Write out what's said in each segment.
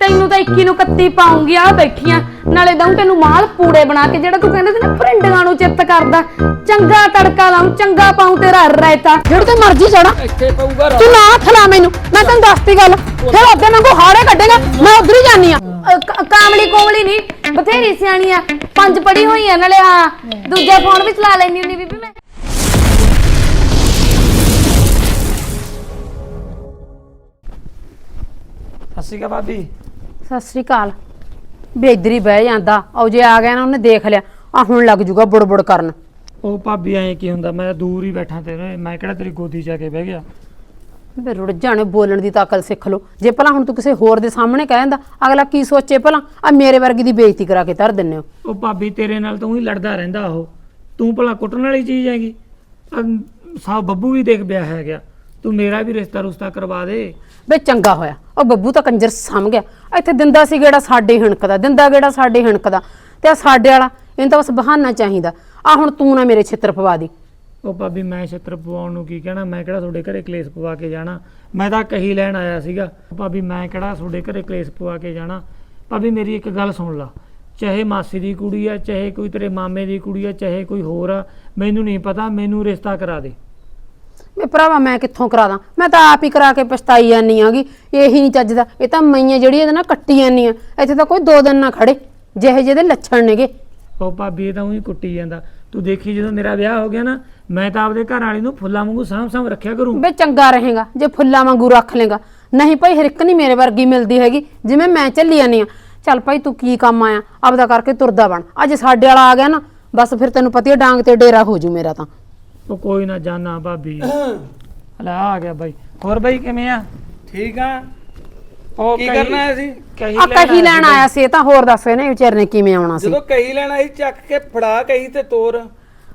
ਤੈਨੂੰ ਤਾਂ 21 ਨੂੰ 31 ਪਾਉਂਗੀ ਆ ਬੈਠੀਆਂ। ਨਾਲੇ ਦਊਂ ਤੈਨੂੰ ਮਾਲ ਪੂੜੇ ਬਣਾ ਕੇ ਜਿਹੜਾ ਤੂੰ ਕਹਿੰਦਾ ਸੀ ਨਾ ਭਰਿੰਡਾਂ ਨੂੰ ਚਿੱਤ ਕਰਦਾ। ਚੰਗਾ ਤੜਕਾ ਲਾਉਂ ਚੰਗਾ ਪਾਉਂ ਤੇਰਾ ਰਾਇਤਾ। ਜਿਹੜਾ ਤੇ ਮਰਜ਼ੀ ਚੜਾ ਇੱਥੇ ਪਊਗਾ ਤੂੰ ਨਾ ਹੱਥ ਲਾ ਮੈਨੂੰ। ਮੈਂ ਤੈਨੂੰ ਦੱਸਤੀ ਗੱਲ। ਫਿਰ ਉਹਦੇ ਵਾਂਗੂ ਹਾੜੇ ਕੱਢੇਗਾ ਮੈਂ ਉਧਰ ਹੀ ਜਾਨੀ ਆ ਕਾਮਲੀ ਕੋਮਲੀ ਨਹੀਂ ਬਥੇਰੀ ਸਿਆਣੀ ਆ। ਪੰਜ ਪੜੀ ਹੋਈ ਆ ਨਾਲੇ ਆ ਦੂਜਾ ਫੋਨ ਵੀ ਚਲਾ ਲੈਣੀ ਹੁੰਦੀ ਬੀਬੀ ਮੈਂ। ਸੱਸੀ ਕਾ ਭਾਬੀ। ਸਤਿ ਸ੍ਰੀ ਅਕਾਲ। ਬੇਦਰੀ ਬਹਿ ਜਾਂਦਾ। ਉਹ ਜੇ ਆ ਗਿਆ ਨਾ ਉਹਨੇ ਦੇਖ ਲਿਆ। ਆ ਹੁਣ ਲੱਗ ਜੂਗਾ ਬੁੜਬੁੜ ਕਰਨ। ਉਹ ਭਾਬੀ ਐ ਕੀ ਹੁੰਦਾ? ਮੈਂ ਦੂਰ ਹੀ ਬੈਠਾ ਤੇਰੇ ਮੈਂ ਕਿਹੜਾ ਤੇਰੀ ਗੋਦੀ 'ਚ ਆ ਕੇ ਬਹਿ ਗਿਆ? ਬੇ ਰੁੜ ਜਾਣੇ ਬੋਲਣ ਦੀ ਤਾਂ ਅਕਲ ਸਿੱਖ ਲੋ ਜੇ ਭਲਾ ਹੁਣ ਤੂੰ ਕਿਸੇ ਹੋਰ ਦੇ ਸਾਹਮਣੇ ਕਹਿੰਦਾ ਅਗਲਾ ਕੀ ਸੋਚੇ ਭਲਾ? ਆ ਮੇਰੇ ਵਰਗੀ ਦੀ ਬੇਇੱਜ਼ਤੀ ਕਰਾ ਕੇ ਧਰ ਦਿੰਨੇ ਹੋ। ਉਹ ਭਾਬੀ ਤੇਰੇ ਨਾਲ ਤਾਂ ਹੀ ਲੜਦਾ ਰਹਿੰਦਾ ਉਹ। ਤੂੰ ਭਲਾ ਕੁੱਟਣ ਵਾਲੀ ਚੀਜ਼ ਹੈਗੀ। ਅਮ, ਸਾ ਬੱਬੂ ਵੀ ਦੇਖ ਵਿਆਹ ਹੈ ਗਿਆ। ਤੂੰ ਮੇਰਾ ਵੀ ਰਿਸ਼ਤਾ ਰੁਸ਼ਤਾ ਕਰਵਾ ਦੇ। ਬੇ ਚੰਗਾ ਹੋਇਆ। ਉਹ ਬੱਬੂ ਤਾਂ ਕੰਜਰ ਸਮ ਗਿਆ। ਇੱਥੇ ਦਿੰਦਾ ਸੀ ਗੇੜਾ ਸਾਡੇ ਹਣਕਦਾ ਦਿੰਦਾ ਗੇੜਾ ਸਾਡੇ ਹਣਕਦਾ। ਤੇ ਆ ਸਾਡੇ ਵਾਲਾ ਇਹਨੂੰ ਤਾਂ ਬਸ ਬਹਾਨਾ ਚਾਹੀਦਾ। ਆ ਹੁਣ ਤੂੰ ਨਾ ਮੇਰੇ ਛਿੱਤਰ ਪਵਾ ਦੀ। ਉਹ ਭਾਬੀ ਮੈਂ ਛਿੱਤਰ ਪਵਾਉਣ ਨੂੰ ਕੀ ਕਹਿਣਾ? ਮੈਂ ਕਿਹੜਾ ਤੁਹਾਡੇ ਘਰੇ ਕਲੇਸ਼ ਪਵਾ ਕੇ ਜਾਣਾ? ਮੈਂ ਤਾਂ ਕਹੀ ਲੈਣ ਆਇਆ ਸੀਗਾ ਭਾਬੀ ਮੈਂ ਕਿਹੜਾ ਤੁਹਾਡੇ ਘਰੇ ਕਲੇਸ਼ ਪਵਾ ਕੇ ਜਾਣਾ? ਭਾਬੀ ਮੇਰੀ ਇੱਕ ਗੱਲ ਸੁਣ ਲਾ। ਚਾਹੇ ਮਾਸੀ ਦੀ ਕੁੜੀ ਆ ਚਾਹੇ ਕੋਈ ਤੇਰੇ ਮਾਮੇ ਦੀ ਕੁੜੀ ਆ ਚਾਹੇ ਕੋਈ ਹੋਰ ਆ ਮੈਨੂੰ ਨਹੀਂ ਪਤਾ ਮੈਨੂੰ ਰਿਸ਼ਤਾ ਕਰਾ ਦੇ। ਮੈਂ ਭਰਾਵਾ ਮੈਂ ਕਿੱਥੋਂ ਕਰਾ ਦਾਂ? ਮੈਂ ਤਾਂ ਆਪ ਹੀ ਕਰਾ ਕੇ ਪਛਤਾਈ ਜਾਨੀ ਆਗੀ ਇਹੀ ਨਹੀਂ ਚੱਜਦਾ ਇਹ ਤਾਂ ਮਈਆਂ ਜਿਹੜੀ ਇਹਦੇ ਨਾਲ ਕੱਟੀ ਜਾਨੀ ਆ ਇੱਥੇ ਤਾਂ ਕੋਈ ਦੋ ਦਿਨ ਨਾ ਖੜੇ। ਜਿਹੇ ਜਿਹੇ ਦੇ ਲੱਛਣ ਨੇਗੇ। ਉਹ ਭਾਬੀ ਇਹ ਤਾਂ ਉਹੀ ਕੁੱਟੀ ਜਾਂਦਾ। ਤੂੰ ਦੇਖੀ ਜਦੋਂ ਮੇਰਾ ਵਿਆਹ ਹੋ ਗਿਆ ਨਾ ਮੈਂ ਤਾਂ ਆਪਦੇ ਘਰ ਵਾਲੀ ਨੂੰ ਫੁੱਲਾਂ ਵਾਂਗੂ ਸਾਂਭ ਸਾਂਭ ਰੱਖਿਆ ਕਰੂੰ। ਬੇ ਚੰਗਾ ਰਹੇਗਾ। ਜੇ ਫੁੱਲਾਂ ਵਾਂਗੂ ਰੱਖ ਲੇਗਾ। ਨਹੀਂ ਭਾਈ ਹਰ ਇੱਕ ਨਹੀਂ ਮੇਰੇ ਵਰਗੀ ਮਿਲਦੀ ਹੈਗੀ। ਜਿਵੇਂ ਮੈਂ ਚੱਲੀ ਜਾਨੀ ਆ ਚੱਲ ਭਾਈ ਤੂੰ ਕੀ ਕੰਮ ਆਇਆ? ਆਪਦਾ ਕਰਕੇ ਤੁਰਦਾ ਬਣ। ਅੱਜ ਸਾਡੇ ਵਾਲਾ ਆ ਗਿਆ ਨਾ। ਬਸ ਫਿਰ ਤੈਨੂੰ ਪਤੀ ਹੈ ਡਾਂਗ ਤੇ ਡੇਰਾ ਹੋ ਜੂ ਮੇਰਾ ਤਾਂ। ਉਹ ਕੋਈ ਨਾ ਜਾਣਾ ਭਾਬੀ। ਲੈ ਆ ਗਿਆ ਬਾਈ। ਹੋਰ ਬਾਈ ਕਿਵੇਂ ਆ? ਠੀਕ ਆ। ਉਹ ਕੀ ਕਹੀ- ਕਰਨਾ ਆਇਆ ਸੀ? ਕਹੀ ਆ ਕਹੀ ਲੈਣ ਆਇਆ ਸੀ ਇਹ ਤਾਂ ਹੋਰ ਦੱਸ ਇਹਨੇ ਵਿਚਾਰੇ ਨੇ ਕਿਵੇਂ ਆਉਣਾ ਸੀ। ਜਦੋਂ ਕਹੀ ਲੈਣਾ ਸੀ ਚੱਕ ਕੇ ਫੜਾ ਕਹੀ ਤੇ ਤੋਰ।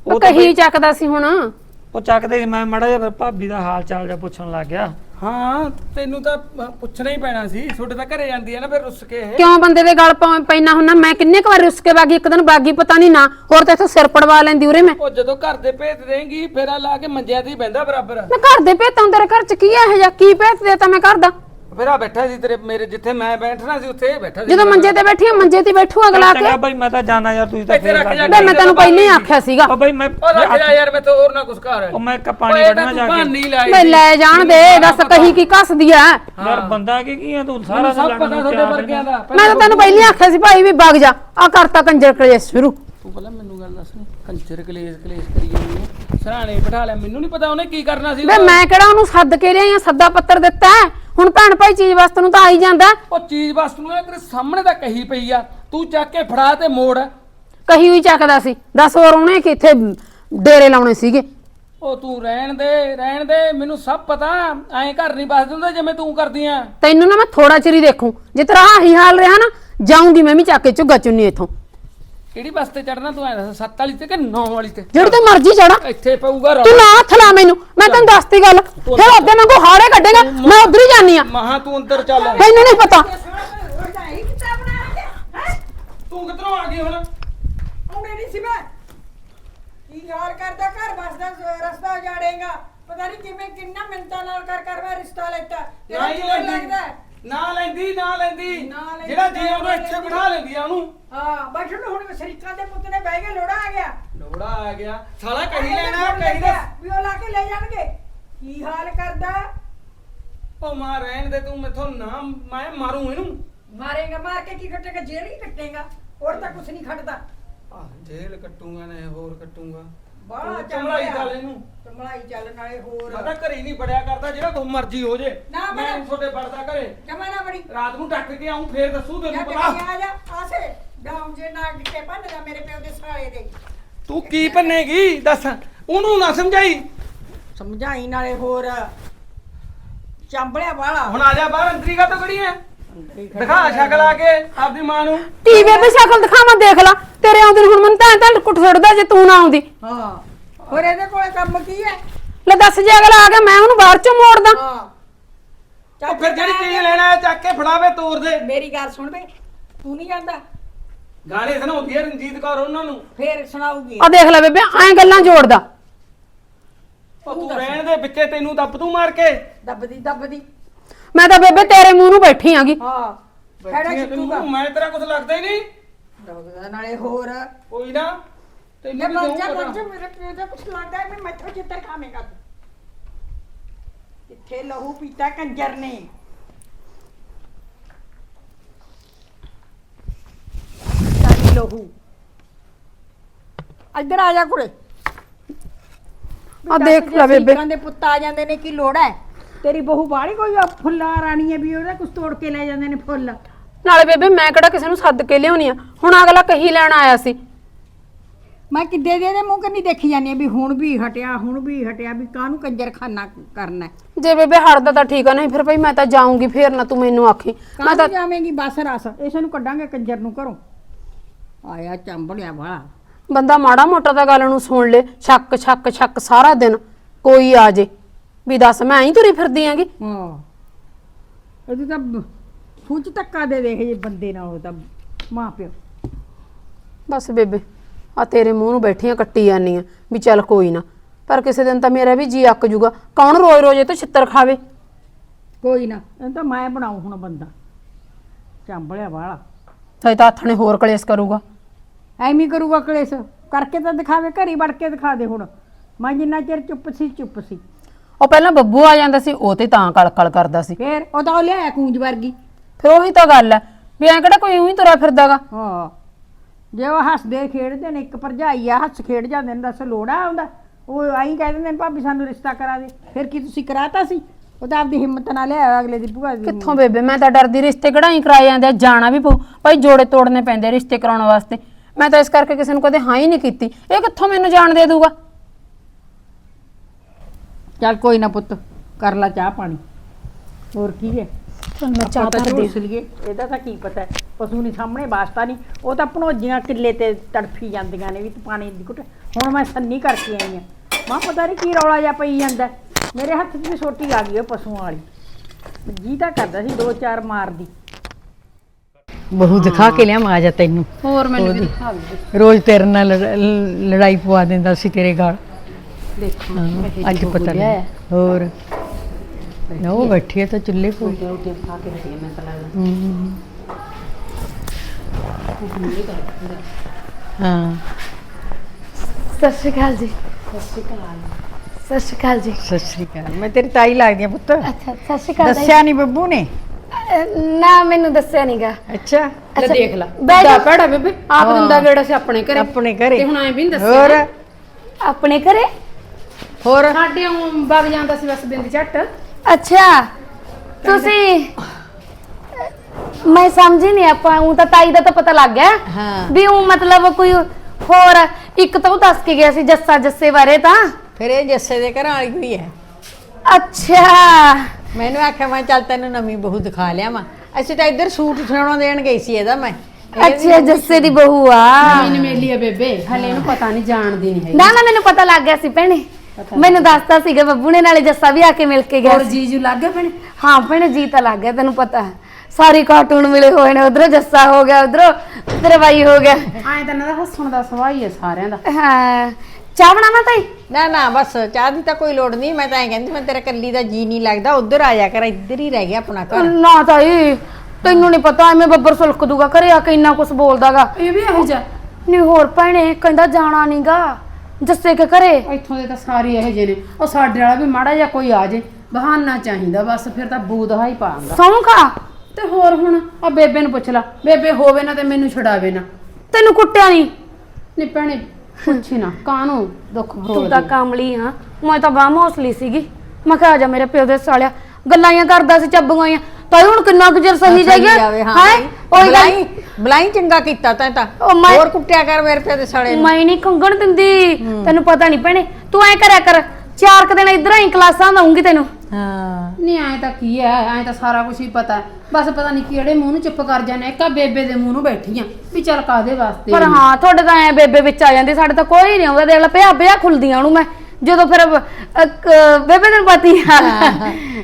ਉਹ ਕਹੀ ਚੱਕਦਾ ਸੀ ਹੁਣ। ਉਹ ਚੱਕਦੇ ਸੀ, ਮੈਂ ਮੜਾ ਜਿਹਾ ਭਾਬੀ ਦਾ ਹਾਲ ਚਾਲ ਜਿਹਾ ਪੁੱਛਣ ਲੱਗ ਗਿਆ। ਹਾਂ ਤੈਨੂੰ ਤਾਂ ਪੁੱਛਣਾ ਹੀ ਪੈਣਾ ਸੀ ਛੋਟੇ ਤਾਂ ਘਰੇ ਜਾਂਦੀ ਆ ਨਾ ਫਿਰ ਰੁੱਸ ਕੇ ਇਹ। ਕਿਉਂ ਬੰਦੇ ਦੇ ਗਲ ਪਾ- ਪੈਣਾ ਹੁੰਨਾ ਮੈਂ ਕਿੰਨੇ ਕੁ ਵਾਰ ਰੁੱਸ ਕੇ ਬਾਗੀ ਇੱਕ ਦਿਨ ਬਾਗੀ ਪਤਾ ਨਹੀਂ ਨਾ। ਹੋਰ ਤਾਂ ਇੱਥੋਂ ਸਿਰ ਪੜਵਾ ਲੈਂਦੀ ਉਰੇ ਮੈਂ। ਉਹ ਜਦੋਂ ਘਰ ਦੇ ਭੇਤ ਦੇਂਗੀ ਫੇਰਾ ਲਾ ਕੇ ਮੰਜਿਆਂ ਤੇ ਹੀ ਬਹਿੰਦਾ ਬਰਾਬਰ। ਮੈਂ ਘਰ ਦੇ ਭੇਤਾਂ ਤੇਰੇ ਘਰ ਚ ਕੀ ਹੈ ਜਾ ਕੀ ਭੇਤ ਦੇਤਾ ਮੈਂ ਘਰ ਦਾ? ਫਿਰ ਆ ਬੈਠਾ ਸੀ ਤੇਰੇ ਮੇਰੇ ਜਿੱਥੇ ਮੈਂ ਬੈਠਣਾ ਸੀ ਉੱਥੇ ਇਹ ਬੈਠਾ ਸੀ ਜਦੋਂ ਮੰਜੇ ਤੇ ਬੈਠੀ ਆ ਮੰਜੇ ਤੇ ਬੈਠੂ ਅਗਲਾ ਕੇ। ਚੰਗਾ ਬਾਈ ਮੈਂ ਤਾਂ ਜਾਣਾ ਯਾਰ ਤੁਸੀਂ ਤਾਂ ਇੱਥੇ ਫੇਰ ਰੱਖ ਜਾ। ਮੈਂ ਤੈਨੂੰ ਪਹਿਲਾਂ ਹੀ ਆਖਿਆ ਸੀਗਾ। ਉਹ ਬਾਈ ਮੈਂ ਉਹ ਰੱਖ ਜਾ ਯਾਰ ਮੈਂ ਤਾਂ ਹੋਰ ਨਾ ਕੁਛ ਕਰ। ਉਹ ਮੈਂ ਇੱਕ ਪਾਣੀ ਕੱਢਣਾ ਜਾ ਕੇ। ਨਹੀਂ ਲਾਈ ਮੈਂ ਲੈ ਜਾਣ ਦੇ ਦੱਸ ਕਹੀ ਕੀ ਕੱਸਦੀ ਆ ਯਾਰ ਬੰਦਾ ਕੀ ਕੀ ਆ ਤੂੰ ਸਾਰਾ ਸਭ ਪਤਾ ਤੁਹਾਡੇ ਵਰਗਿਆਂ ਦਾ। ਮੈਂ ਤਾਂ ਤੈਨੂੰ ਪਹਿਲਾਂ ਹੀ ਆਖਿਆ ਸੀ ਭਾਈ ਵੀ ਵਗ ਜਾ। ਆ ਕਰਤਾ ਕੰਜਰ ਕਲੇਸ਼ ਸ਼ੁਰੂ। ਤੂੰ ਪਹਿਲਾਂ ਮੈਨੂੰ ਗੱਲ ਦੱਸ ਕੰਚਰ ਕਲੇਸ਼ ਕਲੇਸ਼ ਕਰੀ ਜਾਂਦੀ ਹੈ ਸਰਾਣੇ ਬਿਠਾ ਲਿਆ ਮੈਨੂੰ ਨਹੀਂ ਪਤਾ ਉਹਨੇ ਕੀ ਕਰਨਾ ਸੀ ਵੇ ਮੈਂ ਕਿਹੜਾ ਉਹਨੂੰ ਸੱਦ ਕੇ ਲਿਆਈ ਆ ਸੱਦਾ ਪੱਤਰ ਦਿੱਤਾ ਹੈ। ਹੁਣ ਭੈਣ ਭਾਈ ਚੀਜ਼ ਵਸਤ ਨੂੰ ਤਾਂ ਆ ਹੀ ਜਾਂਦਾ। ਉਹ ਚੀਜ਼ ਵਸਤੂ ਨੂੰ ਇਹ ਤੇਰੇ ਸਾਹਮਣੇ ਤਾਂ ਕਹੀ ਪਈ ਆ ਤੂੰ ਚੱਕ ਕੇ ਫੜਾ ਤੇ ਮੋੜ। ਕਹੀ ਹੋਈ ਚੱਕਦਾ ਸੀ। ਦੱਸ ਹੋਰ ਉਹਨੇ ਕਿੱਥੇ ਡੇਰੇ ਲਾਉਣੇ ਸੀਗੇ? ਉਹ ਤੂੰ ਰਹਿਣ ਦੇ ਰਹਿਣ ਦੇ ਮੈਨੂੰ ਸਭ ਪਤਾ। ਐਂ ਘਰ ਨਹੀਂ ਬਸ ਦਿੰਦਾ ਜਿਵੇਂ ਤੂੰ ਕਰਦੀ ਆ। ਤੈਨੂੰ ਨਾ ਮੈਂ ਥੋੜਾ ਚਿਰ ਹੀ ਦੇਖੂ। ਜੇ ਤੇਰਾ ਆਹੀ ਹਾਲ ਰਿਹਾ ਨਾ ਜਾਊਂਗੀ ਮੈਂ ਵੀ ਚੱਕ ਕੇ ਝੁੱਗਾ ਚੁੰਨੀ ਇੱਥੋਂ। ਕਿਹੜੀ ਬੱਸ ਤੇ ਚੜਨਾ ਤੂੰ ਐਂ ਦੱਸ 7 ਵਾਲੀ ਤੇ ਕਿ 9 ਵਾਲੀ ਤੇ? ਜਿਹੜੀ ਤੇ ਮਰਜ਼ੀ ਚੜਾ ਇੱਥੇ ਪਊਗਾ ਤੂੰ ਨਾ ਹੱਥ ਲਾ ਮੈਨੂੰ ਮੈਂ ਤੈਨੂੰ ਦੱਸਤੀ ਗੱਲ। ਫਿਰ ਉਹਦੇ ਵਾਂਗੂ ਹਾੜੇ ਕੱਢੇਗਾ ਮੈਂ ਉਧਰ ਹੀ ਜਾਨੀ ਆ ਮਹਾ ਤੂੰ ਅੰਦਰ ਚੱਲ। ਮੈਨੂੰ ਨਹੀਂ ਪਤਾ। ਤੂੰ ਕਿੱਧਰੋਂ ਆ ਗਈ ਹੁਣ? ਆਉਣੇ ਨਹੀਂ ਸੀ ਮੈਂ। ਕੀ ਹਾਲ ਕਰਦਾ ਘਰ ਬਸਦਾ ਰਸਤਾ ਉਜਾੜੇਗਾ। ਪਤਾ ਨਹੀਂ ਕਿਵੇਂ ਕਿੰਨਾ ਮਿੰਟਾਂ ਨਾਲ ਕਰ ਕਰ ਮੈਂ ਰਿਸ਼ਤਾ ਲੈਤਾ। ਤੇਰਾ ਨਹੀਂ ਲੱਗਦਾ। ਨਾ ਲੈਂਦੀ ਨਾ ਲੈਂਦੀ। ਨਾ ਲੈਂਦੀ, ਜਿਹੜਾ ਜੀ ਨਾ ਉਹਨੂੰ ਇੱਥੇ ਲੈਂਦੀ। ਬਿਠਾ ਲੈਂਦੀ ਆ ਉਹਨੂੰ। ਹਾਂ ਬੈਠਣ ਨੂੰ ਹੁਣ ਸ਼ਰੀਕਾਂ ਦੇ ਪੁੱਤ ਨੇ ਬਹਿ ਕੇ ਲੋੜਾ ਆ ਗਿਆ। ਲੋੜਾ ਆ ਗਿਆ। ਸਾਲਾ ਕਹੀ ਲੈਣਾ ਕਹੀ ਦੱਸ ਵੀ ਉਹ ਲਾ ਕੇ ਲੈ ਜਾਣਗੇ। ਕੀ ਹਾਲ ਕਰਦਾ? ਉਹ ਮਾਂ ਰਹਿਣ ਦੇ ਤੂੰ ਮੈਥੋਂ ਨਾ ਮੈਂ ਮਾਰੂ ਇਹਨੂੰ। ਮਾਰੇਗਾ ਮਾਰ ਕੇ ਕੀ ਕੱਟੇਗਾ? ਜੇਲ੍ਹ ਹੀ ਕੱਟੇਗਾ। ਹੋਰ ਤਾਂ ਕੁਛ ਨਹੀਂ ਖੜਦਾ ਆਹ ਜੇਲ੍ਹ ਕੱਟੂਗਾ ਨਾ ਹੋਰ ਕੱਟੂਗਾ। ਬਾਹਲਾ ਤੂੰ ਚਮੜਾਈ ਚੱਲ ਚੱਲ ਇਹਨੂੰ। ਚਮੜਾਈ ਚੱਲ ਨਾਲੇ ਹੋਰ। ਮੈਂ ਤਾਂ ਘਰੇ ਨਹੀਂ ਬੜਿਆ ਕਰਦਾ ਜਿਹੜਾ ਤੂੰ ਮਰਜ਼ੀ ਹੋ ਜੇ। ਨਾ ਮੈਂ ਬੜਾ। ਨੀ ਤੁਹਾਡੇ ਵੜਦਾ ਘਰੇ। ਜਮਾ ਨਾ ਬੜੀ ਰਾਤ ਨੂੰ ਡੱਕ ਕੇ ਆਉਂ ਫੇਰ ਦੱਸੂ ਤੈਨੂੰ ਪਤਾ ਆ ਜਾ ਆਸੇ। ਡਾਉਂ ਜੇ ਨਾ ਡਿੱਕੇ ਭੰਨਦਾ ਮੇਰੇ ਪਿਓ ਦੇ ਸਾਲੇ ਦੇ। ਤੂੰ ਕੀ ਭੰਨੇਗੀ? ਦੱਸ। ਉਹਨੂੰ ਨਾ ਸਮਝਾਈ। ਸਮਝਾਈ ਨਾਲੇ ਹੋਰ। ਚਾਂਬਲਿਆ ਵਾਲਾ। ਹੁਣ ਆ ਜਾ ਬਾਹਰ ਅੰਤਰੀ ਕਾ ਖੜੀ ਐ? ਦਿਖਾ ਸ਼ਕਲ ਆ ਕੇ ਆਪਦੀ ਮਾਂ ਨੂੰ। ਟੀਵੀ ਤੇ ਸ਼ਕਲ ਦਿਖਾਵਾਂ ਦੇਖ ਲਾ। ਤੇਰੇ ਆਉਂਦੇ ਨੂੰ ਹੁਣ ਮਨ ਤਾਂ ਤਾਂ ਕੁੱਟ ਛੱਡਦਾ ਜੇ ਤੂੰ ਨਾ ਆਉਂਦੀ। ਹਾਂ ਹੋਰ ਇਹਦੇ ਕੋਲੇ ਕੰਮ ਕੀ ਹੈ ਲੈ ਦੱਸ ਜੇ ਅਗਲਾ ਆ ਗਿਆ ਮੈਂ ਉਹਨੂੰ ਬਾਹਰ ਚੋਂ ਮੋੜਦਾ। ਹਾਂ। ਉਹ ਫਿਰ ਜਿਹੜੀ ਚੀਜ਼ ਲੈਣਾ ਹੈ ਚੱਕ ਕੇ ਫੜਾਵੇ ਤੋਰ ਦੇ। ਮੇਰੀ ਗੱਲ ਸੁਣ ਬੇ ਤੂੰ ਨਹੀਂ ਜਾਂਦਾ। ਗਾਣੇ ਸੁਣਾਉਂਦੀ ਹੈ ਰਣਜੀਤ ਕੌਰ ਉਹਨਾਂ ਨੂੰ। ਫੇਰ ਸੁਣਾਉਗੀ ਆ ਦੇਖ ਲੈ ਬੇਬੇ ਐਂ ਗੱਲਾਂ ਜੋੜਦਾ। ਉਹ ਤੂੰ ਰਹਿਣ ਦੇ ਵਿੱਚੇ ਤੈਨੂੰ ਦੱਬ ਤੂੰ ਮਾਰ ਕੇ। ਦੱਬਦੀ ਦੱਬਦੀ। ਮੈਂ ਤਾਂ ਬੇਬੇ ਤੇਰੇ ਮੂੰਹ ਨੂੰ ਬੈਠੀ ਆਂਗੀ। ਹਾਂ ਖੜਾ ਬੈਠੀ ਤੈਨੂੰ ਮੈਂ ਤੇਰਾ ਕੁਝ ਲੱਗਦਾ ਹੀ ਨਹੀਂ। ਲੱਗਦਾ ਨਾਲੇ ਹੋਰ ਕੋਈ ਨਾ ਮੈਂ ਤੈਨੂੰ ਮਰ ਵੀ ਜਾ ਮਰ ਜਾ ਪਤਾ ਮੇਰੇ ਪਿਓ ਦਾ ਕੁਛ ਲੱਗਦਾ ਹੈ ਮੈਂ ਮੈਥੋਂ ਚਿੱਤਰ ਖਾਵੇਂਗਾ ਤੂੰ ਕਿੱਥੇ ਲਹੂ ਪੀਤਾ ਕੰਜਰ ਨੇ। ਸਾਡੀ ਲਹੂ। ਇੱਧਰ ਆ ਜਾ ਕੁੜੇ। ਆ ਦੇਖ ਲੈ ਬੇਬੇ। ਦੇ ਪੁੱਤ ਆ ਜਾਂਦੇ ਨੇ ਕੀ ਲੋੜ ਹੈ? ਤੇਰੀ ਬਹੂ ਬਾੜੀ ਕੋਈ ਆ ਫੁੱਲਾ ਰਾਣੀ ਹੈ ਵੀ ਉਹਦਾ ਕੁਛ ਤੋੜ ਕੇ ਲੈ ਜਾਂਦੇ ਨੇ ਫੁੱਲ। ਨਾਲੇ ਬੇਬੇ ਮੈਂ ਕਿਹੜਾ ਕਿਸੇ ਨੂੰ ਸੱਦ ਕੇ ਲਿਆਉਣੀ ਆ? ਹੁਣ ਅਗਲਾ ਕਹੀ ਲੈਣ ਆਇਆ ਸੀ। ਮੈਂ ਕਿੱਦੇ ਦੇ ਦੇ ਮੂੰਹ ਕੰਨੀ ਦੇਖੀ ਜਾਂਦੀ ਹਾਂ ਵੀ ਹੁਣ ਵੀ ਹਟਿਆ ਹੁਣ ਵੀ ਹਟਿਆ ਵੀ ਕਾਹਨੂੰ ਕੰਜਰਖਾਨਾ ਕਰਨਾ ਹੈ? ਜੇ ਬੇਬੇ ਹਟਦਾ ਤਾਂ ਠੀਕ ਆ ਨਹੀਂ ਫਿਰ ਭਈ ਮੈਂ ਤਾਂ ਜਾਊਂਗੀ ਫੇਰ ਨਾ ਤੂੰ ਮੈਨੂੰ ਆਖੀ। ਮੈਂ ਤਾਂ ਕਾਹਨੂੰ ਜਾਵੇਂਗੀ? ਬਸ ਰਸ ਇਸ ਨੂੰ ਕੱਢਾਂਗੇ ਕੰਜਰ ਨੂੰ ਘਰੋਂ। ਆਇਆ ਚੰਬੜਿਆ ਵਾਲਾ। ਬੰਦਾ ਮਾੜਾ ਮੋਟਾ ਤਾਂ ਗੱਲ ਨੂੰ ਸੁਣ ਲੇ ਛੱਕ ਛੱਕ ਛੱਕ ਸਾਰਾ ਦਿਨ ਕੋਈ ਆ ਜੇ। ਵੀ ਦੱਸ ਮੈਂ ਐਂ ਤੁਰੀ ਫਿਰਦੀ ਆਂਗੀ ਹਾਂ। ਇਹਦੀ ਤਾਂ ਫੁੱਚ ਧੱਕਾ ਦੇ ਦੇਖ ਜੇ ਬੰਦੇ ਨਾਲ ਉਹ ਤਾਂ ਮਾਂ ਪਿਓ। ਬਸ ਬੇਬੇ ਆ ਤੇਰੇ ਮੂੰਹ ਨੂੰ ਬੈਠੀਆਂ ਕੱਟੀ ਜਾਂਦੀਆਂ ਵੀ ਚੱਲ ਕੋਈ ਨਾ। ਪਰ ਕਿਸੇ ਦਿਨ ਤਾਂ ਮੇਰਾ ਵੀ ਜੀ ਅੱਕ ਜੂਗਾ। ਕੌਣ ਰੋਜ਼ ਰੋਜ਼ ਇਹ ਤੋਂ ਛਿੱਤਰ ਖਾਵੇ? ਕੋਈ ਨਾ ਇਹ ਤਾਂ ਮੈਂ ਬਣਾਉ ਹੁਣ ਬੰਦਾ। ਚੰਬੜਿਆ ਵਾਲਾ। ਤਾਂ ਤਾਂ ਹੱਥ ਨੇ ਹੋਰ ਕਲੇਸ਼ ਕਰੂਗਾ। ਐਵੇਂ ਹੀ ਕਰੂਗਾ ਕਲੇਸ਼। ਕਰਕੇ ਤਾਂ ਦਿਖਾਵੇ ਘਰੀ ਵੜ ਕੇ ਦਿਖਾ ਦੇ ਹੁਣ। ਮੈਂ ਜਿੰਨਾ ਚਿਰ ਚੁੱਪ ਸੀ ਚੁੱਪ ਸੀ। ਉਹ ਪਹਿਲਾਂ ਬੱਬੂ ਆ ਜਾਂਦਾ ਸੀ ਉਹ ਤੇ ਤਾਂ ਕਲਕਲ ਕਰਦਾ ਸੀ। ਫੇਰ ਉਹ ਤਾਂ ਉਹ ਲਿਆਇਆ ਕੂੰਜ ਵਰਗੀ। ਫਿਰ ਉਹੀ ਤਾਂ ਗੱਲ ਹੈ ਵੀ ਐਂ ਕਿਹੜਾ ਕੋਈ ਉਹੀ ਤੁਰਿਆ ਫਿਰਦਾਗਾ। ਹਾਂ। ਜੇ ਉਹ ਹੱਸਦੇ ਖੇਡਦੇ ਨੇ ਇੱਕ ਭਰਜਾਈ ਆ ਹੱਸ ਖੇਡ ਜਾਂਦੇ ਨੇ ਦੱਸ ਲੋੜਾ ਆਉਂਦਾ। ਉਹ ਆਈ ਕਹਿ ਦਿੰਦੇ ਨੇ ਭਾਬੀ ਸਾਨੂੰ ਰਿਸ਼ਤਾ ਕਰਾ ਦੇ। ਫਿਰ ਕੀ ਤੁਸੀਂ ਕਰਾਤਾ ਸੀ? ਉਹ ਤਾਂ ਆਪਦੀ ਹਿੰਮਤ ਨਾਲ ਲਿਆਇਆ ਅਗਲੇ ਦੀ ਭੂਆ ਦੀ ਕਿੱਥੋਂ ਬੇਬੇ? ਮੈਂ ਤਾਂ ਡਰਦੀ ਰਿਸ਼ਤੇ ਕਢਾਈ ਕਰਾਏ ਜਾਂਦੇ ਆ? ਜਾਣਾ ਵੀ ਪਊ। ਭਾਈ ਜੋੜੇ ਤੋੜਨੇ ਪੈਂਦੇ ਰਿਸ਼ਤੇ ਕਰਾਉਣ ਵਾਸਤੇ। ਮੈਂ ਤਾਂ ਇਸ ਕਰਕੇ ਕਿਸੇ ਨੂੰ ਕਦੇ ਹਾਂ ਹੀ ਨਹੀਂ ਕੀਤੀ। ਇਹ ਕਿੱਥੋਂ ਮੈਨੂੰ ਜਾਣ ਦੇ ਦੂਗਾ ਚੱਲ ਕੋਈ ਨਾ ਪੁੱਤ ਕਰ ਲੈ ਚਾਹ ਪਾਣੀ। ਹੋਰ ਕੀ ਹੈ? ਚਲ ਮੈਂ ਚਾਹ ਧਰ ਦੇ ਲਈਏ ਇਹਦਾ ਤਾਂ ਕੀ ਪਤਾ ਹੈ? ਪਸ਼ੂ ਨਹੀਂ ਸਾਹਮਣੇ ਵਾਸਤਾ ਨਹੀਂ ਉਹ ਤਾਂ ਭਣੋਜੀਆਂ ਕਿੱਲੇ ਤੇ ਤੜਫੀ ਜਾਂਦੀਆਂ ਨੇ ਵੀ ਤੂੰ ਪਾਣੀ ਦੀ ਘੁੱਟ ਹੁਣ ਮੈਂ ਸੰਨੀ ਕਰਕੇ ਆਈ ਆ ਮਾਂ ਪਤਾ ਨਹੀਂ ਕੀ ਰੌਲਾ ਜਿਹਾ ਪਈ ਜਾਂਦਾ। ਮੇਰੇ ਹੱਥ 'ਚ ਵੀ ਛੋਟੀ ਆ ਗਈ ਉਹ ਪਸ਼ੂਆਂ ਵਾਲੀ। ਜੀ ਤਾਂ ਕਰਦਾ ਸੀ ਦੋ ਚਾਰ ਮਾਰਦੀ। ਬਹੂ ਦਿਖਾ ਕੇ ਲਿਆ ਆ ਜਾ ਤੈਨੂੰ। ਹੋਰ ਮੈਨੂੰ ਵੀ ਦਿਖਾ ਦੇ। ਰੋਜ਼ ਤੇਰੇ ਨਾਲ ਲੜਾਈ ਪਵਾ ਦਿੰਦਾ ਸੀ ਤੇਰੇ ਗਾਲ। ਦੇਖੋ ਅੱਜ ਪਤਾ ਨਹੀਂ। ਹੋਰ। ਨਾ ਉਹ ਬੈਠੀ ਹੈ ਤਾਂ ਚੁੱਲ੍ਹੇ ਕੋਲ ਰੋਟੀ ਖਾ ਕੇ ਹਟੀ ਮੈਂ ਤਾਂ ਲੱਗਦਾ। ਹਾਂ ਸਤਿ ਸ਼੍ਰੀ ਅਕਾਲ ਜੀ। ਸਤਿ ਸ਼੍ਰੀ ਅਕਾਲ। ਜੀ। ਸਤਿ ਸ਼੍ਰੀ ਅਕਾਲ। ਮੈਂ ਤੇਰੀ ਤਾਈ ਲੱਗਦੀ ਆ ਪੁੱਤ। ਅੱਛਾ ਸਤਿ ਸ਼੍ਰੀ ਅਕਾਲ ਦੱਸਿਆ ਨਹੀਂ ਬੱਬੂ ਨੇ? ਨਾ ਮੈਨੂੰ ਦੱਸਿਆ ਨਹੀਂਗਾ ਅੱਛਾ। ਲੈ ਦੇਖ ਲੈ। ਬੈਠ ਦਾ ਪੜਾ ਬੇਬੇ ਆਪ ਦਿੰਦਾ ਗੇੜਾ ਸੀ ਆਪਣੇ ਘਰੇ। ਆਪਣੇ ਘਰੇ। ਤੇ ਹੁਣ ਐਂ ਵੀ ਨੀ ਦੱਸਿਆ ਹੋਰ? ਆਪਣੇ ਘਰੇ? ਹੋਰ? ਸਾਡੇ ਉਹ ਵਗ ਜਾਂਦਾ ਸੀ ਬਸ ਬਿੰਦ ਝੱਟ। ਅੱਛਾ ਤੁਸੀਂ ਮੈਂ ਸਮਝੀ ਨਹੀਂ ਆਪਾਂ ਉਹ ਤਾਂ ਤਾਈ ਦਾ ਤਾਂ ਪਤਾ ਲੱਗ ਗਿਆ। ਹਾਂ। ਵੀ ਉਹ ਮਤਲਬ ਕੋਈ ਹੋਰ ਇੱਕ ਤਾਂ ਉਹ ਦੱਸ ਕੇ ਗਿਆ ਸੀ ਜੱਸਾ ਜੱਸੇ ਬਾਰੇ ਤਾਂ। ਫਿਰ ਇਹ ਜੱਸੇ ਦੇ ਘਰਾਂ ਵਾਲੀ ਹੋਈ ਹੈ? ਅੱਛਾ। ਮੈਨੂੰ ਆਖਿਆ ਮੈਂ ਚੱਲ ਤੈਨੂੰ ਨਵੀਂ ਬਹੂ ਦਿਖਾ ਲਿਆ ਮੈਂ ਅਸੀਂ ਤਾਂ ਇੱਧਰ ਸੂਟ ਸਿਉਣਾ ਦੇਣ ਗਈ ਸੀ ਇਹਦਾ ਮੈਂ। ਅੱਛਾ ਜੱਸੇ ਦੀ ਬਹੂ ਆ। ਮੀਨ ਮੇਲੀ ਆ ਬੇਬੇ ਹਲੇ ਇਹਨੂੰ ਪਤਾ ਨਹੀਂ ਜਾਣਦੀ ਨਹੀਂ ਹੈਗੀ। ਨਾ ਨਾ ਮੈਨੂੰ ਪਤਾ ਲੱਗ ਗਿਆ ਸੀ ਭੈਣੇ। ਮੈਨੂੰ ਦੱਸਤਾ ਸੀਗਾ ਬੱਬੂ ਨੇ ਨਾਲੇ ਜੱਸਾ ਵੀ ਆ ਕੇ ਮਿਲ ਕੇ ਗਿਆ ਹੋਰ ਸੀ। ਜੀਜੂ ਲੱਗ ਗਿਆ ਭੈਣੇ? ਹਾਂ ਭੈਣੇ ਜੀ ਤਾਂ ਲੱਗ ਗਿਆ ਤੈਨੂੰ ਪਤਾ ਹੈ। ਸਾਰੀ ਕਾਰਟੂਨ ਮਿਲੇ ਹੋਏ ਨੇ ਉਧਰੋਂ ਜੱਸਾ ਹੋ ਗਿਆ ਉਧਰੋਂ ਤੇਰਾ ਬਾਈ ਹੋ ਗਿਆ। ਐਂ ਤਾਂ ਇਹਨਾਂ ਦਾ ਹੱਸਣ ਦਾ ਸੁਭਾਅ ਹੀ ਹੈ ਸਾਰਿਆਂ ਦਾ। ਹਾਂ। ਚਾਹ ਬਣਾਵਾਂ ਤਾਈ? ਨਾ ਨਾ ਬਸ ਚਾਹ ਦੀ ਤਾਂ ਕੋਈ ਲੋੜ ਨਹੀਂ ਮੈਂ ਤਾਂ ਐਂ ਕਹਿੰਦੀ ਮੈਂ ਤੇਰਾ ਕੱਲੀ ਦਾ ਜੀ ਨਹੀਂ ਲੱਗਦਾ ਉੱਧਰ ਆ ਜਾ ਕਰ ਇੱਧਰ ਹੀ ਰਹਿ ਗਿਆ ਆਪਣਾ ਘਰ। ਨਾ ਤਾਈ ਤੈਨੂੰ ਨਹੀਂ ਪਤਾ ਐਵੇਂ ਬੱਬਰ ਸੁਲਕ ਦੂਗਾ ਘਰੇ ਆ ਕੇ ਇੰਨਾ ਕੁਝ ਬੋਲਦਾਗਾ। ਇਹ ਵੀ ਇਹੋ ਜਿਹਾ। ਨਹੀਂ ਹੋਰ ਭੈਣੇ ਕਹਿੰਦਾ ਜਾਣਾ ਨਹੀਂਗਾ ਜੱਸੇ ਕੇ ਘਰੇ? ਇੱਥੋਂ ਦੇ ਤਾਂ ਸਾਰੇ ਇਹੋ ਜਿਹੇ ਨੇ। ਉਹ ਸਾਡੇ ਵਾਲਾ ਵੀ ਮਾੜਾ ਜਿਹਾ ਕੋਈ ਆ ਜੇ ਬਹਾਨਾ ਚਾਹੀਦਾ ਬਸ ਫਿਰ ਤਾਂ ਬੂਦਹਾ ਹੀ ਪਾਉਂਦਾ। ਸੌਂਖਾ ਤੇ ਹੋਰ ਹੁਣ ਆ ਬੇਬੇ ਨੂੰ ਪੁੱਛ ਲੈ। ਬੇਬੇ ਹੋਵੇ ਨਾ ਤੇ ਮੈਨੂੰ ਛਡਾਵੇ ਨਾ। ਤੈਨੂੰ ਕੁੱਟਿਆ ਨਹੀਂ? ਨੀ ਭੈਣੇ ਪੁੱਛੀ ਨਾ ਕਾਹਨੂੰ ਦੁੱਖ ਤੂੰ ਤਾਂ ਕਾਮਲੀ ਆ। ਮੈਂ ਤਾਂ ਬਾਹ ਹੌਸਲੀ ਸੀਗੀ। ਮੈਂ ਕਿਹਾ ਆ ਜਾ ਮੇਰੇ ਪਿਓ ਦੇ ਸਾਲਿਆ। ਗੱਲਾਂ ਹੀ ਕਰਦਾ ਸੀ ਚੱਬੀਆਂ ਤਾਈ ਹੁਣ ਕਿੰਨਾ ਕੁ ਚਿਰ ਸਹੀ ਜਾਈਏ? ਜਾਵੇ ਹਾਂ ਹੈਂ? ਉਹੀ ਗੱਲ ਬਲਾਈ। ਬਲਾਈ ਚੰਗਾ ਕੀਤਾ ਤੈਂ ਤਾਂ। ਉਹ ਮੈਂ- ਹੋਰ ਕੁੱਟਿਆ ਕਰ ਮੇਰੇ ਸੜੇ ਨੂੰ। ਮੈਂ ਨਹੀਂ ਕੰਗਣ ਦਿੰਦੀ। ਤੈਨੂੰ ਪਤਾ ਨਹੀਂ ਭੈਣੇ। ਤੂੰ ਐ ਕਰਿਆ ਕਰ। ਚਾਰ ਕੁ ਦਿਨ ਇਧਰ ਹੀ ਕਲਾਸਾਂ ਦਊਂਗੀ ਤੈਨੂੰ। ਹਾਂ। ਨਹੀਂ ਐ ਤਾਂ ਕੀ ਐ? ਐ ਤਾਂ ਸਾਰਾ ਕੁਝ ਹੀ ਪਤਾ ਹੈ। ਬਸ ਪਤਾ ਨਹੀਂ ਕਿਹੜੇ ਮੂੰਹ ਨੂੰ ਚੁੱਪ ਕਰ ਜਾਣਾ ਇੱਕ ਆ ਬੇਬੇ ਦੇ ਮੂੰਹ ਨੂੰ ਬੈਠੀਆਂ। ਵੀ ਚੱਲ ਕਾਦੇ ਵਾਸਤੇ? ਪਰ ਹਾਂ ਤੁਹਾਡੇ ਤਾਂ ਐ ਬੇਬੇ ਵਿੱਚ ਆ ਜਾਂਦੀ। ਸਾਡੇ ਤਾਂ ਕੋਈ ਨਹੀਂ ਆਉਂਦਾ। ਦੇਖ ਲੈ ਪਿਆ ਪਿਆ ਖੁੱਲਦੀਆਂ ਉਹਨੂੰ ਮੈਂ। ਜਦੋਂ ਫਿਰ ਅਹ, ਬੇਬੇ ਤੈਨੂੰ ਪਤੀ ਆ।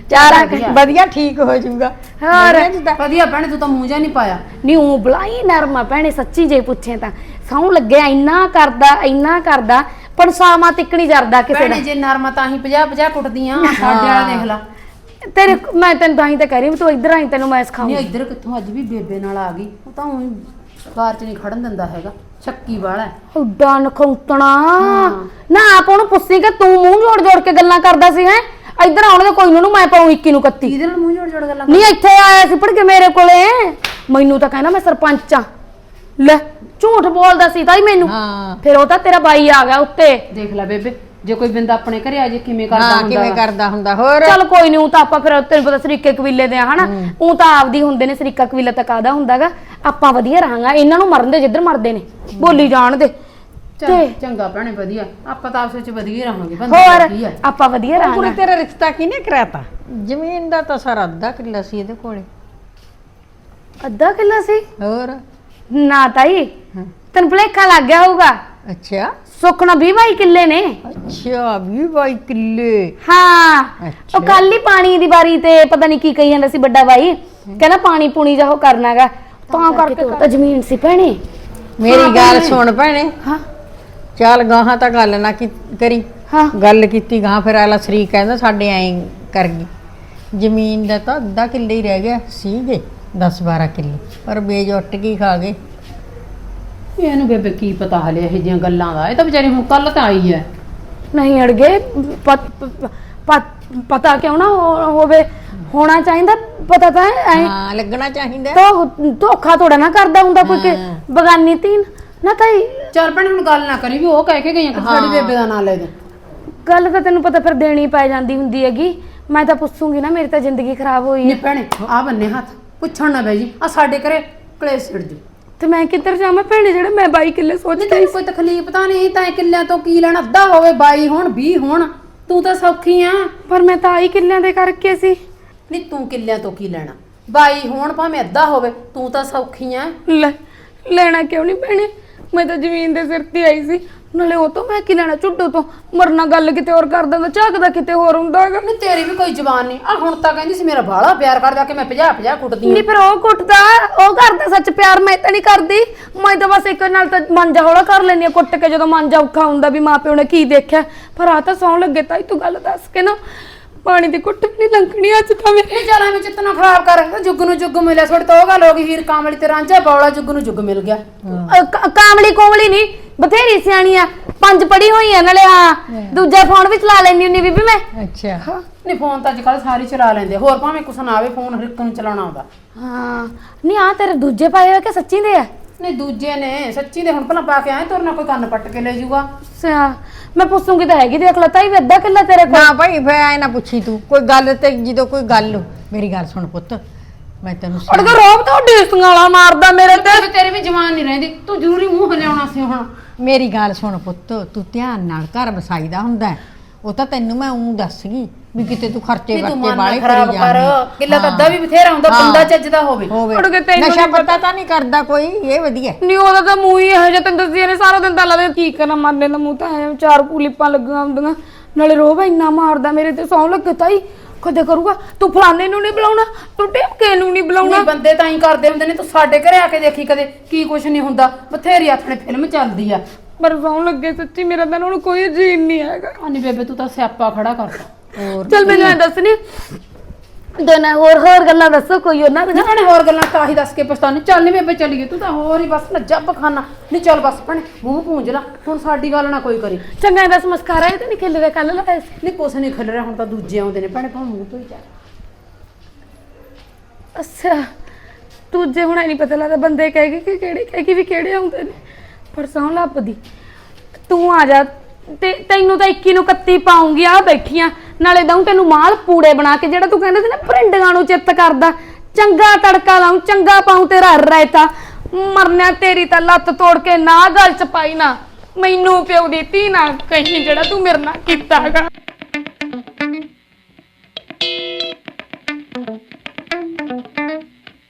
ਚਾਰਾਂ ਵਧੀਆ। ਵਧੀਆ ਠੀਕ ਹੋ ਜਾਊਗਾ। ਹੋਰ? ਵਧੀਆ ਜਿੱਦਾਂ- ਵਧੀਆ ਭੈਣੇ ਤੂੰ ਤਾਂ ਮੂੰਹ ਜਾ ਨਹੀਂ ਪਾਇਆ। ਨਹੀਂ ਉਹ ਬਲਾਈ ਨਰਮਾ ਭੈਣੇ ਸੱਚੀ ਜੇ ਪੁੱਛੇ ਤਾਂ। ਸੌਂ ਲੱਗਿਆ ਇੰਨਾ ਕਰਦਾ ਇੰਨਾ ਕਰਦਾ ਪਰ ਸਾਮਾ ਤਿੱਕ ਨਹੀਂ ਜਰਦਾ ਕਿਸੇ ਦਾ। ਭੈਣੇ ਜੇ ਨਰਮਾ ਤਾਂ ਹੀ 50 50 ਕੁੱਟਦੀਆਂ ਸਾਡੇ ਵਾਲਾ ਦੇਖ ਲਾ। ਤੇਰੇ ਮੈਂ ਤੈਨੂੰ ਤਾਂ ਹੀ ਤਾਂ ਕਹਿ ਰਹੀ ਵੀ ਤੂੰ ਇੱਧਰ ਆਈ ਤੈਨੂੰ ਮੈਂ ਨਹੀਂ ਸਿਖਾਉਂਗੀ ਇੱਧਰ ਕਿੱਥੋਂ ਅੱਜ ਵੀ ਬੇਬੇ ਨਾਲ ਆ ਗਈ। ਉਹ ਤਾਂ ਉਹੀ ਬਾਹਰ ਚ ਨਹੀਂ ਖੜਨ ਦਿੰਦਾ ਹੈਗਾ ਸ਼ੱਕੀ ਵਾਲਾ। ਉੱਡਾ ਨਖੌਤਣਾ। ਨਾ ਆਪ ਉਹਨੂੰ ਪੁੱਛੀ ਕਿ ਤੂੰ ਮੂੰਹ ਜੋੜ ਜੋੜ ਕੇ ਗੱਲਾਂ ਕਰਦਾ ਸੀ ਹੈ? ਇੱਧਰ ਆਉਣ ਦੇ ਕੋਈ ਨੂੰ ਮੈਂ ਪਾਉਂ 21 ਨੂੰ ਕੱਤੀ। ਕਿਹਦੇ ਨਾਲ ਮੂੰਹ ਜੋੜ ਜੋੜ ਗੱਲਾਂ ਨਹੀਂ ਇੱਥੇ ਆਇਆ ਸੀ ਪੜ ਕੇ ਮੇਰੇ ਕੋਲੇ। ਮੈਨੂੰ ਤਾਂ ਕਹਿੰਦਾ ਮੈਂ ਸਰਪੰਚ ਆ। ਲੈ ਝੂਠ ਬੋਲਦਾ ਸੀ ਤਾਈ ਮੈਨੂੰ। ਹਾਂ। ਫਿਰ ਉਹ ਤਾਂ ਤੇਰਾ ਬਾਈ ਆ ਗਿਆ ਉੱਤੇ। ਦੇਖ ਲੈ ਬੇਬੇ ਜੇ ਕੋਈ ਬੰਦਾ ਆਪਣੇ ਘਰੇ ਆ ਜੇ ਕਿਵੇਂ ਕਰਦਾ ਹਾਂ ਹੁੰਦਾ? ਕਿਵੇਂ ਵਾ। ਕਰਦਾ ਹੁੰਦਾ ਹੋਰ? ਚੱਲ ਕੋਈ ਨਹੀਂ ਉਹ ਤਾਂ ਆਪਾਂ ਫਿਰ ਤੈਨੂੰ ਪਤਾ ਸਰੀਕੇ ਕਬੀਲੇ ਦੇ ਆ ਹਨਾ? ਉਹ ਤਾਂ ਆਪਦੀ ਹੁੰਦੇ ਨੇ ਸਰੀਕਾ ਕਬੀਲਾ ਤਾਂ ਕਾਦਾ ਹੁੰਦਾਗਾ? ਆਪਾਂ ਵਧੀਆ ਰਹਾਂਗਾ ਇਹਨਾਂ ਨੂੰ ਮਰਨ ਦੇ ਜਿੱਧਰ ਮਰਦੇ ਨੇ ਬੋਲੀ ਜਾਣ ਦੇ। ਤੇ ਚੰਗਾ ਭੈਣੇ ਵਧੀਆ। ਆਪਾਂ ਤਾਂ ਆਪਸ ਵਿੱਚ ਵਧੀਆ ਰਹਾਂਗੇ ਬੰਦੇ ਹੋਰ ਕੀ ਹੈ ਆਪਾਂ ਵਧੀਆ ਰਹਾਂਗੇ। ਤੇਰਾ ਰਿਸ਼ਤਾ ਕਿਹਨੇ ਕਰਾਤਾ? ਜ਼ਮੀਨ ਦਾ ਤਾਂ ਸਾਰਾ ਅੱਧਾ ਕਿੱਲਾ ਸੀ ਇਹਦੇ ਕੋਲੇ। ਅੱਧਾ ਕਿੱਲਾ ਸੀ? ਹੋਰ? ਨਾ ਤਾਈ ਤੈਨੂੰ ਭੁਲੇਖਾ ਲੱਗ ਗਿਆ ਹੋਊਗਾ। ਅੱਛਾ। ਸੁੱਖ ਨਾਲ 20 ਬਾਈ ਕਿੱਲੇ ਨੇ। ਅੱਛਾ ਵੀ ਬਾਈ ਕਿੱਲੇ। ਹਾਂ। ਉਹ ਕੱਲ ਹੀ ਪਾਣੀ ਦੀ ਵਾਰੀ ਤੇ ਪਤਾ ਨਹੀਂ ਕੀ ਕਹੀ ਜਾਂਦਾ ਸੀ ਵੱਡਾ ਬਾਈ। ਕਹਿੰਦਾ ਪਾਣੀ ਪੂਣੀ ਜਾ ਉਹ ਕਰਨਾਗਾ। ਤਾਂ ਕਰਕੇ ਤਾਂ ਜ਼ਮੀਨ ਸੀ ਭੈਣੇ। ਮੇਰੀ ਗੱਲ ਸੁਣ ਭੈਣੇ। ਹਾਂ। ਚੱਲ ਗਾਹਾਂ ਤਾਂ ਗੱਲ ਨਾ ਕੀ- ਕਰੀ। ਹਾਂ। ਗੱਲ ਕੀਤੀ ਗਾਹਾਂ ਫਿਰ ਆਲਾ ਸ਼ਰੀਕ ਕਹਿੰਦਾ ਸਾਡੇ ਐਂ ਕਰ ਗਈ। ਜ਼ਮੀਨ ਦਾ ਤਾਂ ਅੱਧਾ ਕਿੱਲੇ ਹੀ ਰਹਿ ਗਿਆ ਸੀਗੇ 10 12 ਕਿੱਲੇ। ਪਰ ਬੇਜ ਉੱਟ ਕੀ ਖਾ ਗਏ। ਇਹਨੂੰ ਬੇਬੇ ਕੀ ਪਤਾ ਹਲੇ ਇਹ ਜਿਹੀਆਂ ਗੱਲਾਂ ਦਾ। ਇਹ ਤਾਂ ਵਿਚਾਰੀ ਹੁਣ ਕੱਲ ਤਾਂ ਆਈ ਹੈ। ਨਹੀਂ ਅੜਗੇ ਪਤ- ਪ- ਪ- ਪਤਾ ਕਿਉਂ ਨਾ ਹੋ- ਹੋਵੇ। ਹੋਣਾ ਚਾਹੀਦਾ ਪਤਾ ਤਾਂ ਐ ਹਾਂ ਲੱਗਣਾ ਚਾਹੀਦਾ। ਤੋ ਧੋਖਾ ਥੋੜਾ ਨਾ ਕਰਦਾ ਹੁੰਦਾ ਕੋਈ ਕਿ। ਬਗਾਨੀ ਤੀਨ ਨਾ। ਤਾਈ ਚੱਲ ਭੈਣੇ ਹੁਣ ਗੱਲ ਨਾ ਕਰੀ ਵੀ ਉਹ ਕਹਿ ਕੇ ਗਈਆਂ ਕਿ ਸਾਡੀ ਬੇਬੇ ਦਾ ਨਾਂ ਲੈ ਦੇ। ਗੱਲ ਤਾਂ ਤੈਨੂੰ ਪਤਾ ਫਿਰ ਦੇਣੀ ਪੈ ਜਾਂਦੀ ਹੁੰਦੀ ਹੈਗੀ। ਮੈਂ ਤਾਂ ਪੁੱਛੂੰਗੀ ਨਾ ਮੇਰੀ ਤਾਂ ਜ਼ਿੰਦਗੀ ਖਰਾਬ ਹੋਈ ਨਹੀਂ ਹੈ। ਭੈਣੇ ਆ ਬੰਨੇ ਹੱਥ ਪੁੱਛਣ ਨਾ ਬਈ ਜੀ। ਆ ਸਾਡੇ ਘਰੇ ਕਲੇਸ਼ ਛਿੜ ਜੂ। ਤੇ ਮੈਂ ਕਿੱਧਰ ਜਾਵਾਂ ਭੈਣੇ ਜਿਹੜੇ ਮੈਂ ਬਾਈ ਕਿੱਲੇ ਸੋਚ ਨਹੀਂ ਤੈਨੂੰ ਕੋਈ ਤਕਲੀਫ ਤਾਂ ਨਹੀਂ ਤਾਂ ਇਹ ਕਿੱਲਿਆਂ ਤੋਂ ਕੀ ਲੈਣਾ? ਅੱਧਾ ਹੋਵੇ 22 ਹੁਣ 20 ਹੁਣ ਤੂੰ ਤਾਂ ਸੌਖੀ ਆ। ਪਰ ਮੈਂ ਤਾਂ ਆਈ ਕਿੱਲਿਆਂ ਦੇ ਕਰਕੇ ਸੀ। ਨਹੀਂ ਤੂੰ ਕਿੱਲਿਆਂ ਤੋਂ ਕੀ ਲੈਣਾ? 22 ਹੁਣ ਭਾਵੇਂ ਅੱਧਾ ਹੋਵੇ ਤੂੰ ਤਾਂ ਸੌਖੀ ਆ ਲੈ ਲੈਣਾ ਕਿਉਂ ਨਹੀਂ ਭੈਣੇ? ਮੈਂ ਤਾਂ ਜ਼ਮੀਨ ਦੇ ਸਿਰ ਤੇ ਆਈ ਸੀ। ਨਾਲੇ ਉਹ ਤੋਂ ਮੈਂ ਕੀ ਲੈਣਾ ਝੁੱਡੂ ਤੋਂ? ਮਰਨਾ ਗੱਲ ਕਿਤੇ ਹੋਰ ਕਰ ਦਿੰਦਾ ਝਾਕਦਾ ਕਿਤੇ ਹੋਰ ਹੁੰਦਾ ਹੈਗਾ। ਨਹੀਂ ਤੇਰੀ ਵੀ ਕੋਈ ਜ਼ਬਾਨ ਨਹੀਂ ਆ ਹੁਣ ਤਾਂ ਕਹਿੰਦੀ ਸੀ ਮੇਰਾ ਬਾਲਾ ਪਿਆਰ ਕਰਦਾ ਕਿ ਮੈਂ 50 50 ਕੁੱਟਦੀ ਨਹੀਂ ਫਿਰ ਉਹ ਕੁੱਟਦਾ ਉਹ ਕਰਦਾ ਸੱਚ ਪਿਆਰ ਮੈਂ ਤਾਂ ਨਹੀਂ ਕਰਦੀ। ਮੈਂ ਤਾਂ ਬਸ ਇੱਕ ਨਾਲ ਤਾਂ ਮਾਂਜਾ ਹੌਲਾ ਕਰ ਲੈਂਦੀ ਆ ਕੁੱਟ ਕੇ ਜਦੋਂ ਮਾਂਜਾ ਔਖਾ ਹੁੰਦਾ ਵੀ ਮਾਂ ਪਿਓ ਨੇ ਕੀ ਦੇਖਿਆ। ਪਰ ਆ ਤਾਂ ਸੌਂ ਲੱਗੇ ਤਾਈ ਤੂੰ ਗੱਲ ਦੱਸ ਕੇ ਨਾ। ਪਾਣੀ ਦੀ ਵੀ ਨਹੀਂ ਲੰਘਣੀ ਅੱਜ ਤਾਂ ਮੇਰੇ ਇਹ ਜਾਲਾਂ ਵਿੱਚ ਇਤਨਾ ਖਰਾਬ ਕਰ। ਜੁੱਗ ਨੂੰ ਜੁੱਗ ਮਿਲਿਆ। ਛੋੜ ਤਾਂ ਉਹ ਗੱਲ ਹੋ ਗਈ। ਹੀਰ ਕਾਮਲੀ ਤੇ ਰਾਂਝਾ ਬੌਲਾ ਜੁੱਗ ਨੂੰ ਜੁੱਗ ਮਿਲ ਗਿਆ। ਅ, ਕ- ਕਾਮਲੀ ਕੋਮਲੀ ਨਹੀਂ ਬਥੇਰੀ ਸਿਆਣੀ ਆ। ਪੰਜ ਪੜੀ ਹੋਈ ਆ ਨਾਲੇ ਹਾਂ। ਦੂਜਾ ਫੋਨ ਵੀ ਚਲਾ ਲੈਂਦੀ ਹੁੰਨੀ ਬੀਬੀ ਮੈਂ। ਅੱਛਾ। ਨਹੀਂ ਫੋਨ ਤਾਂ ਅੱਜ ਕੱਲ ਸਾਰੇ ਚਲਾ ਲੈਂਦੇ। ਹੋਰ ਭਾਵੇਂ ਕੁਛ ਨਾ ਆਵੇ ਫੋਨ ਹਰ ਇੱਕ ਨੂੰ ਚਲਾਉਣਾ ਆਉਂਦਾ। ਹਾਂ। ਨਹੀਂ ਆ ਤੇਰੇ ਦੂਜੇ ਪਾਏ ਹੋਏ ਕਿ ਸੱਚੀ ਦੇ ਆ? ਨਹੀਂ ਦੂਜੇ ਨੇ ਸੱਚੀ ਦੇ ਹੁਣ ਭਲਾ ਪਾ ਕੇ ਆਏ ਤੁਰ ਨਾ ਕੋਈ ਕੰਨ ਪੱਟ ਕੇ ਲੈ ਜਾਊਗਾ ਸਿਆ ਮੈਂ ਪੁੱਛੂਗੀ ਤਾਂ ਹੈਗੀ ਦੇਖ ਲੈ ਤਾਈ ਵੀ ਅੱਧਾ ਕਿੱਲਾ ਤੇਰੇ ਕੋਲ। ਨਾ ਭਾਈ ਫੇ ਐ ਨਾ ਪੁੱਛੀ ਤੂੰ ਕੋਈ ਗੱਲ ਤੇ ਜਦੋਂ ਕੋਈ ਗੱਲ ਮੇਰੀ ਗੱਲ ਸੁਣ ਪੁੱਤ ਮੈਂ ਤੈਨੂੰ ਅੜ ਕੇ ਰੋਬ ਤਾਂ ਵਾਲਾ ਮਾਰਦਾ ਮੇਰੇ ਤੇ। ਤੇ ਤੇਰੀ ਵੀ ਜਵਾਨ ਨਹੀਂ ਰਹਿੰਦੀ ਤੂੰ ਜ਼ਰੂਰੀ ਮੂੰਹ ਹਲਿਆਉਣਾ ਸੀ ਹੁਣ। ਮੇਰੀ ਗੱਲ ਸੁਣ ਪੁੱਤ ਤੂੰ ਧਿਆਨ ਨਾਲ ਘਰ ਵਸਾਈਦਾ ਹੁੰਦਾ ਹੈ। ਉਹ ਤਾਂ ਤੈਨੂੰ ਮੈਂ ਉਂ ਦੱਸ ਗਈ ਵੀ ਕਿਤੇ ਤੂੰ ਖਰਚੇ ਤੂੰ ਵਰਤੇ ਮਨ ਵਾਲੇ ਨਾ ਖਰਾਬ ਕਰੀ ਕਰ। ਜਾਂਦੀ ਕਿੱਲਾ ਤਾਂ ਅੱਧਾ ਵੀ ਬਥੇਰਾ ਹੁੰਦਾ ਹਾਂ। ਬੰਦਾ ਚੱਜਦਾ ਹੋਵੇ। ਹੋਵੇ। ਕੇ ਤੈਨੂੰ ਨਸ਼ਾ ਨੀ ਪਤਾ ਤਾਂ ਨਹੀਂ ਕਰਦਾ ਕੋਈ ਇਹ ਵਧੀਆ। ਨਹੀਂ ਉਹਦਾ ਤਾਂ ਮੂੰਹ ਹੀ ਇਹੋ ਜਿਹਾ ਤੈਨੂੰ ਦੱਸਿਆ ਨੇ ਸਾਰਾ ਦਿਨ ਤਾਂ ਲੱਗਦਾ ਕੀ ਕਰਨਾ ਮਰਨੇ ਦਾ ਮੂੰਹ ਤਾਂ ਐ ਚਾਰ ਕੁਲਿਪਾਂ ਲੱਗੀਆਂ ਹੁੰਦੀਆਂ। ਨਾਲੇ ਰੋਬ ਇੰਨਾ ਮਾਰਦਾ ਮੇਰੇ ਤੇ ਸੌਂ ਲੱਗੇ ਤਾਈ ਕਦੇ ਕਰੂਗਾ। ਤੂੰ ਫਲਾਣੇ ਨੂੰ ਨਹੀਂ ਬੁਲਾਉਣਾ ਤੂੰ ਟਿਮਕੇ ਨੂੰ ਨਹੀਂ ਬੁਲਾਉਣਾ। ਨਹੀਂ ਬੰਦੇ ਤਾਂ ਹੀ ਕਰਦੇ ਹੁੰਦੇ ਨੇ ਤੂੰ ਸਾਡੇ ਘਰੇ ਆ ਕੇ ਦੇਖੀ ਕਦੇ ਕੀ ਕੁਛ ਨਹੀਂ ਹੁੰਦਾ। ਬਥੇਰੀ ਆਪਣੇ ਫਿਲਮ ਚੱਲਦੀ ਆ। ਪਰ ਸੌਂ ਲੱਗੇ ਸੱਚੀ ਮੇਰਾ ਤਾਂ ਹੁਣ ਕੋਈ ਯਕੀਨ ਨਹੀਂ ਹੈਗਾ। ਆਨੀ ਬੇਬੇ ਤੂੰ ਤਾਂ ਸਿਆਪਾ ਖੜਾ ਕਰਤਾ ਹੋਰ ਚੱਲ ਮੈਨੂੰ ਇਹ ਦੱਸਣੀ ਦੋਨਾ ਹੋਰ ਹੋਰ ਗੱਲਾਂ ਦੱਸੋ ਕੋਈ ਉਹਨਾਂ ਦੀ ਨਾ ਭੈਣੇ ਹੋਰ ਗੱਲਾਂ ਤਾਂ ਹੀ ਦੱਸ ਕੇ ਪਛਤਾਨੀ ਚੱਲ ਨੀ ਬੇਬੇ ਚੱਲੀਏ। ਤੂੰ ਤਾਂ ਹੋਰ ਹੀ ਬਸ ਨਾ ਜੱਬ ਖਾਨਾ ਨਹੀਂ ਚੱਲ ਬਸ ਭੈਣੇ ਮੂੰਹ ਪੂੰਝ ਲਾ। ਹੁਣ ਸਾਡੀ ਗੱਲ ਨਾ ਕੋਈ ਕਰੀ। ਚੰਗਾ ਇਹ ਦੱਸ ਮਸਕਾਰਾ ਇਹ ਤਾਂ ਨਹੀਂ ਖਿਲ ਰਿਹਾ ਕੱਲ ਲਾਇਆ ਸੀ। ਨਹੀਂ ਕੁਛ ਨਹੀਂ ਖਿਲ ਰਿਹਾ ਹੁਣ ਤਾਂ ਦੂਜੇ ਆਉਂਦੇ ਨੇ। ਭੈਣੇ ਭਾਵੇਂ ਮੂੰਹ ਤੋਂ ਹੀ ਚੱਲ। ਅੱਛਾ ਦੂਜੇ ਹੁਣ ਨਹੀਂ ਪਤਾ ਲੱਗਦਾ ਬੰਦੇ ਕਹੇਗੇ ਕਿ ਕਿਹੜੇ ਕਹੇਗੀ ਵੀ ਕਿਹੜੇ ਆਉਂਦੇ ਨੇ। ਪਰ ਲੱਭਦੀ। ਤੂੰ ਆ ਜਾ, ਤੇ ਤੈਨੂੰ ਤਾਂ 21 ਨੂੰ 31 ਪਾਉਂਗੀ ਆ। ਬੈਠੀਆਂ ਨਾਲੇ ਦਊਂ ਤੈਨੂੰ ਮਾਲ ਪੂੜੇ ਬਣਾ ਕੇ, ਜਿਹੜਾ ਤੂੰ ਕਹਿੰਦਾ ਸੀ ਨਾ, ਭਰਿੰਡੀਆਂ ਨੂੰ ਚਿੱਤ ਕਰਦਾ। ਚੰਗਾ ਤੜਕਾ ਲਾਉਂ ਚੰਗਾ ਪਾਉਂ ਤੇਰਾ ਰਾਇਤਾ। ਮਰਨਿਆ ਤੇਰੀ ਤਾਂ ਲੱਤ ਤੋੜ ਕੇ ਨਾ ਗੱਲ ਚ ਪਾਈ ਨਾ। ਮੈਨੂੰ ਪਿਓ ਦੀ ਧੀ ਨਾ ਕਹੀਂ ਜਿਹੜਾ ਤੂੰ ਮੇਰੇ ਨਾਲ ਕੀਤਾ ਹੈਗਾ।